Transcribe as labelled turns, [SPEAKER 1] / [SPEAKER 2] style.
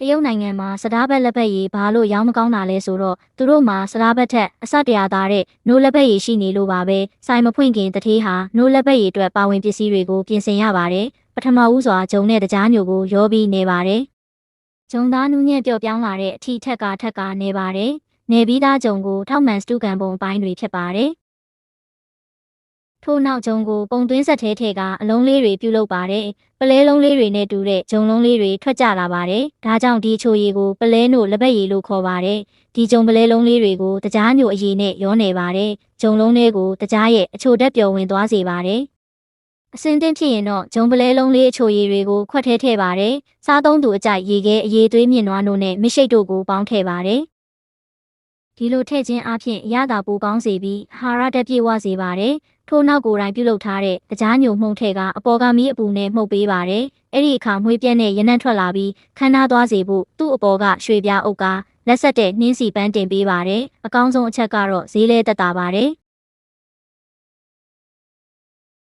[SPEAKER 1] တရုတ်နိုင်ငံမှာစတားဘက်လက်ဘက်ရည်ဘာလို့ရောင်းမကောင်းတာလဲဆိုတော့သူတို့မှာစတားဘက်ထက်အစတရာသားတဲ့နိုးလက်ဘက်ရည်ရှိနေလို့ပါပဲဆိုင်မဖွင့်ခင်တထေးဟာနိုးလက်ဘက်ရည်အတွက်ပါဝင်ပစ္စည်းတွေကိုပြင်ဆင်ရပါတယ်ပထမဦးစွာဂျုံနဲ့တကြားညိုကိုရောပြီးနေပါတယ်ဂျုံသားနူးညံ့ပျော့ပြောင်းလာတဲ့အထီထက်ကထက်ကနေပါတယ်နေပြီးသားဂျုံကိုထောက်မှန်စတူကန်ပုံပိုင်းတွေဖြစ်ပါတယ် ထို့နောက်ဂျုံကိုပုံသွင်းဆက်သေးထဲကအလုံးလေးတွေပြုတ်လုပါတယ်ပလဲလုံးလေးတွေနဲ့တူတဲ့ဂျုံလုံးလေးတွေထွက်ကြလာပါတယ်ဒါကြောင့်ဒီချိုရည်ကိုပလဲနို့လက်ဘက်ရည်လို့ခေါ်ပါတယ်ဒီဂျုံပလဲလုံးလေးတွေကိုတကြားညိုအရည်နဲ့ရောနေပါတယ်ဂျုံလုံးလေးကိုတကြားရဲ့အချိုတက်ပျော်ဝင်သွားစေပါတယ်အစင်းတင်းဖြစ်ရင်တော့ဂျုံပလဲလုံးလေးအချိုရည်တွေကိုခွက်ထဲထည့်ပါတယ်စားသုံးသူအကြိုက်ရေခဲအရေးသွေးမြင့်နွားနို့နဲ့မရှိတ်တို့ကိုပေါင်းထည့်ပါတယ်ဒီလိုထည့်ခြင်းအပြင်အရသာပိုကောင်းစေပြီးအာဟာရတက်ပြည့်ဝစေပါတယ်ထို့နောက်ကိုယ်တိုင်ပြုတ်လုပ်ထားတဲ့တကြားညိုမှုန့်ထဲကအပေါ်ကမီးအပူနဲ့မှုတ်ပေးပါတယ်အဲ့ဒီအခါမွေးပြက်နဲ့ရနံ့ထွက်လာပြီးခန်းနာသွားစေဖို့သူ့အပေါ်ကရွှေပြားအုပ်ကလက်ဆက်တဲ့နှင်းစီပန်းတင်ပေးပါတယ်အကောင်းဆုံးအချက်ကတော့ဈေးလဲတက်တာပါတယ်